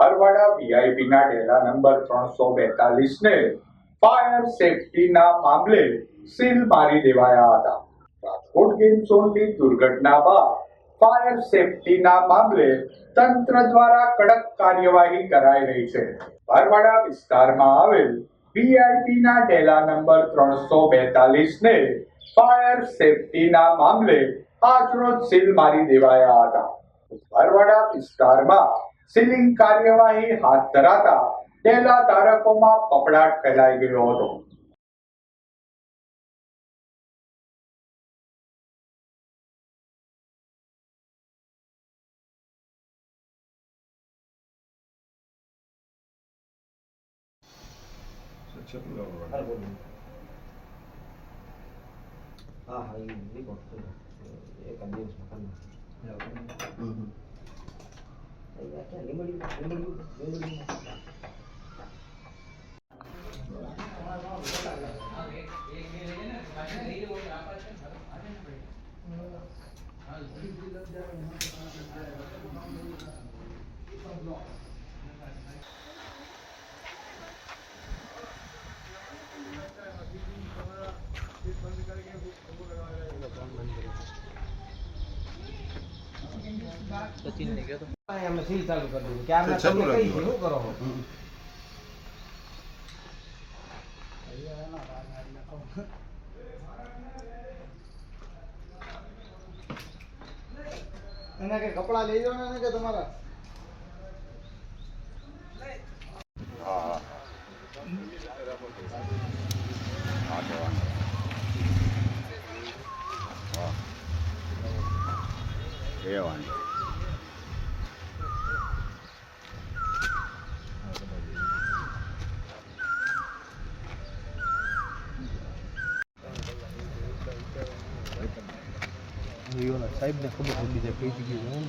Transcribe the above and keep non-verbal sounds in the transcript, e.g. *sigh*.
Barwada VIP ના ડેલા number ત્રણસો બેતાલીસ ને ફાયર સેફટીના મામલે સીલ મારી દેવાયા હતા. રાજકોટ ગેમ ઝોનની દુર્ઘટના બાદ ફાયર સેફટીના મામલે તંત્ર દ્વારા કડક કાર્યવાહી કરાઈ રહી છે. ભરવાડા વિસ્તારમાં આવેલ વીઆઈપી ના ડેલા નંબર ત્રણસો બેતાલીસ ને ફાયર સેફટીના મામલે આજરોજ સીલ મારી દેવાયા હતા. ભરવાડા વિસ્તારમાં સીલિંગ કાર્યવાહી હાથ ધરાતા ડેલા ધારકોમાં કપડાટ ફેલાઈ ગયો હતો. હા હા એ એક જ દિવસમાં *laughs* કરી નાખ્યો. અમે સીલ ચાલુ કરી દીધું. કે આમને તમને કઈ શું કરો. છો? કે કપડા લઈ જવાના ને કે તમારા? એ સાહેબ ને ખબર પડી જાય કઈ જગ્યાએ જવાનું